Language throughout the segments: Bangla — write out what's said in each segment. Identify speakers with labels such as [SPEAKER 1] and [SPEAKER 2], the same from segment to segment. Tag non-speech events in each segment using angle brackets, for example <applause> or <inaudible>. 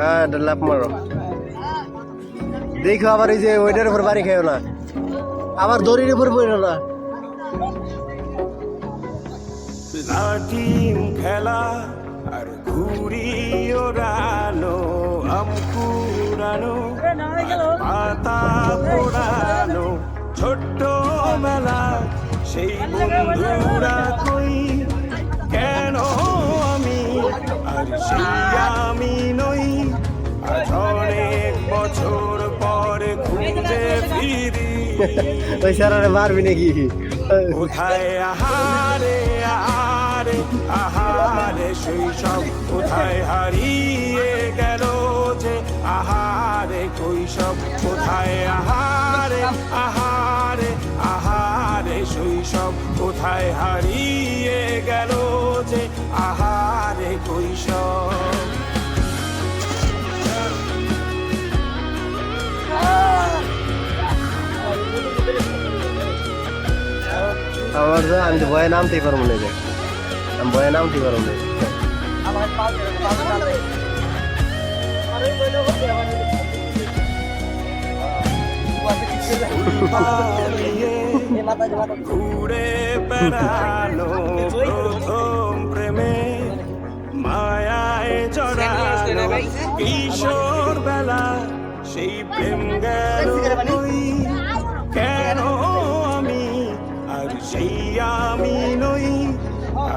[SPEAKER 1] হ্যাঁ এটা লাভ মারো। দেখো আবার এই যে ওইটার উপর বাড়ি খেয়েও না। আবার দড়ির উপর পড়ো না।
[SPEAKER 2] খেলা আর ঘুড়ি ওড়ানো আম কুড়ানো পাতা পোড়ানো ছোট্ট মেলা, সেই বন্ধুরা কই? কেন আমি আর সেই আমি <laughs>
[SPEAKER 1] ওই স্যারারে মারবি নাকি?
[SPEAKER 2] কোথায় হারিয়ে যে? কোথায় কোথায় হারিয়ে গেল যে? আহারে কৈশব
[SPEAKER 1] আমার তো আমি তো ভয়ে নামতেই পারব না যে। আমি ভয়ে নামতেই পারব না।
[SPEAKER 2] ঘুরে বেড়ানো প্রথম প্রেমে মায়ায় জড়ানো কিশোর বেলা সেই প্রেম গেল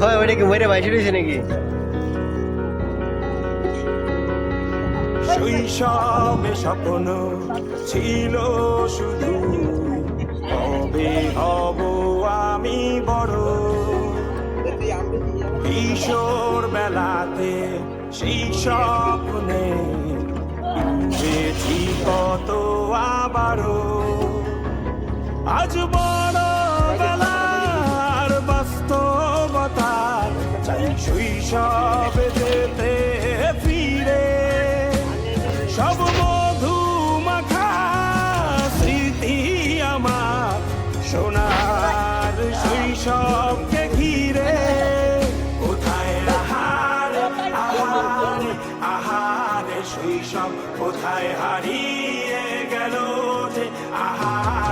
[SPEAKER 1] হয়, ওইটা কি মরে বাইশে রয়েছে নাকি?
[SPEAKER 2] শৈশবে স্বপ্ন ছিল শুধু, কবে হব আমি বড়? কিশোর বেলাতে সেই স্বপ্নে কত আবারও। আজ বড় বেলার বাস্তবতা, চাই শৈশবে যেতে ফিরে। সব মধু মাখা স্মৃতি আমার, সোনার শৈশবকে ঘিরে। কোথায় আহারে আহারে আহারে শৈশব কোথায় হারিয়ে?